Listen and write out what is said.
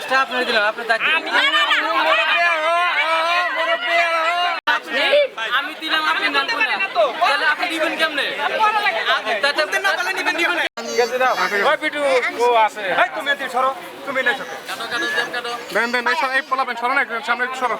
কাজটা আপনার দিলাম আপনার দায়িত্ব আমি দিলাম আপনি নেন না তাহলে আপনি দিবেন কেমনে তাতে আপনি নিবেন নিবেন দেন দেন এই সর- এই পোলাপেন সরো না একটু সামনে সরো